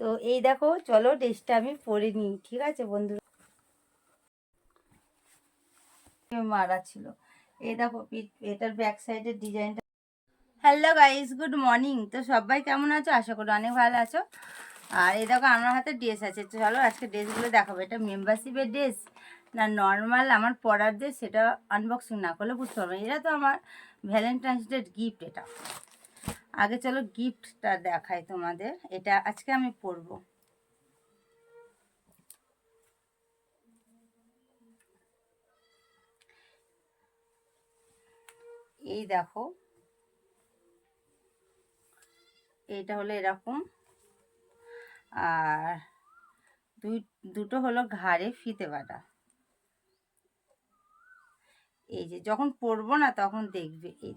তো এই দেখো, চলো ড্রেসটা আমি পরে নিই, ঠিক আছে বন্ধু মারা ছিল। এই দেখো এটার ব্যাক সাইডের ডিজাইনটা হ্যালো গাইস গুড মর্নিং তো সবাই কেমন আছো? আশা করি অনেক ভালো আছো। আর এই দেখো, আমার হাতে ড্রেস আছে। তো চলো আজকে ড্রেসগুলো দেখাবো। এটা মেম্বারশিপের ড্রেস না নর্মাল আমার পরার ড্রেস সেটা আনবক্সিং না করলে বুঝতে পারব। এটা তো আমার ভ্যালেন্টাইন্স ডে গিফট এটা। আগে চলো গিফটটা দেখাই তোমাদের। এটা আজকে আমি পরবো। এই দেখো। এইটা হলো এরকম। আর দুই, দুটো হলো ঘাড়ে ফিতে বাটা এই যে যখন পরবো না তখন দেখবে, এই।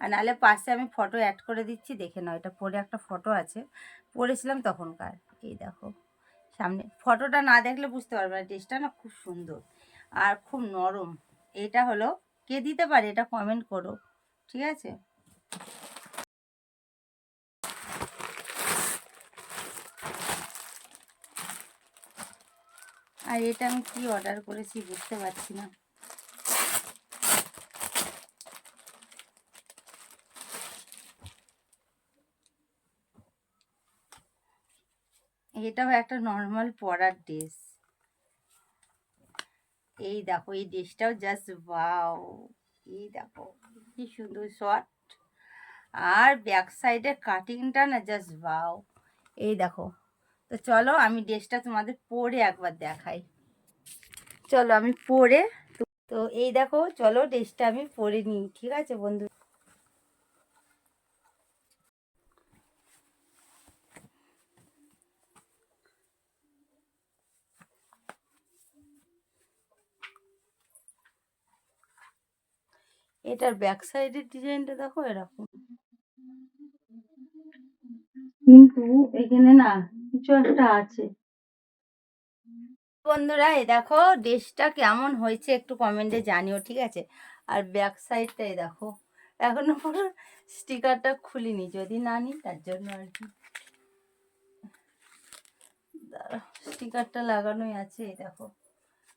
আর নাহলে পাশে আমি ফটো অ্যাড করে দিচ্ছি, দেখে নাও, এটা পরে একটা ফটো আছে। পরেছিলাম তখনকার, এই দেখো, সামনে। ফটোটা না দেখলে বুঝতে পারবে না ড্রেসটা না খুব সুন্দর আর খুব নরম। এটা হলো, কে দিতে পারে এটা কমেন্ট করো, ঠিক আছে? আর এটা আমি কি অর্ডার করেছি বুঝতে পারছি না। এটাও একটা নর্মাল পরার ড্রেস এই দেখো, এই ড্রেসটাও জাস্ট বাও এই দেখো, কি সুন্দর শর্ট আর ব্যাক সাইডের কাটিংটা না জাস্ট বাও এই দেখো, তো চলো আমি ড্রেসটা তোমাদের পরে একবার দেখাই। চলো আমি পরে, তো এই দেখো, চলো ড্রেসটা আমি পরে নিই, ঠিক আছে বন্ধু? এটার ব্যাক সাইডের ডিজাইনটা দেখো এরকম। কিন্তু এখানে না কিছু একটা আছে। বন্ধুরা এই দেখো ড্রেসটা কেমন হয়েছে একটু কমেন্টে জানিও, ঠিক আছে? আর ব্যাক সাইডটাই দেখো, এখনও পুরো স্টিকারটা খুলিনি, যদি না নিই তার জন্য আর কি। স্টিকারটা লাগানোই আছে এই দেখো।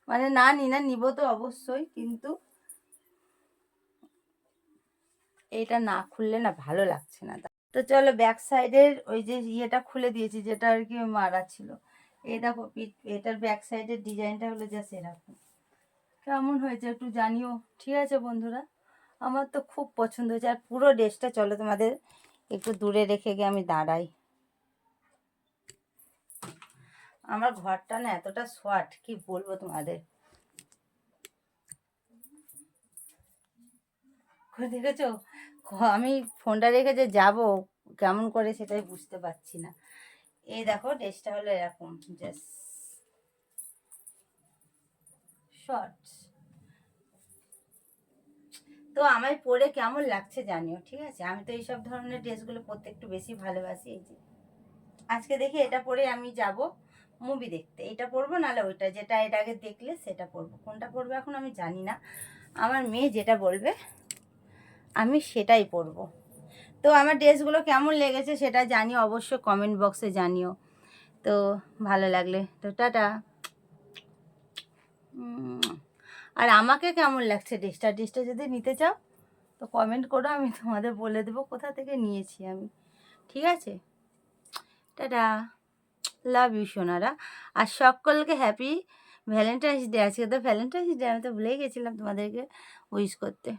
মানে না নি না, নিব তো অবশ্যই, কিন্তু এটা না খুললে না ভালো লাগছে না। তো চলো ব্যাক সাইডের ওই যে ইয়েটা খুলে দিয়েছি, যেটা আর কি মারা ছিল। এই দেখো এটার ব্যাক সাইডের ডিজাইনটা হলো জাস্ট এরকম। কেমন হয়েছে একটু জানিও? ঠিক আছে বন্ধুরা? আমার তো খুব পছন্দ হয়েছে। আর পুরো ড্রেসটা চলো তোমাদের একটু দূরে রেখে গিয়ে আমি দাঁড়াই। আমার ঘরটা না এতটা শর্ট কি বলব তোমাদের? দেখেছ? আমি ফোনটা রেখে যে যাব, কেমন করে সেটাই বুঝতে পারছি না। এই দেখো, ড্রেসটা হলো এরকম জাস্ট শর্টস তো আমায় পরে কেমন লাগছে জানিও, ঠিক আছে? আমি তো এইসব ধরনের ড্রেসগুলো পরতে একটু বেশি ভালোবাসি, এই যে। আজকে দেখি এটা পরে আমি যাব মুভি দেখতে। এটা পরবো, নাহলে ওইটা যেটা এটা আগে দেখলে সেটা পরবো। কোনটা পরবো এখন আমি জানি না। আমার মেয়ে যেটা বলবে আমি সেটাই পরবো। তো আমার ড্রেসগুলো কেমন লেগেছে সেটা জানিও, অবশ্যই কমেন্ট বক্সে জানিও। তো ভালো লাগলে। তো টাটা। আর আমাকে কেমন লাগছে ড্রেসটা ড্রেসটা যদি নিতে চাও, তো কমেন্ট করো, আমি তোমাদের বলে দেবো কোথা থেকে নিয়েছি আমি। ঠিক আছে? টাটা। Love you Sonara. আর সকলকে হ্যাপি ভ্যালেন্টাইন্স ডে আজকে তো ভ্যালেন্টাইন্স ডে আমি তো ভুলেই গেছিলাম তোমাদেরকে উইশ করতে।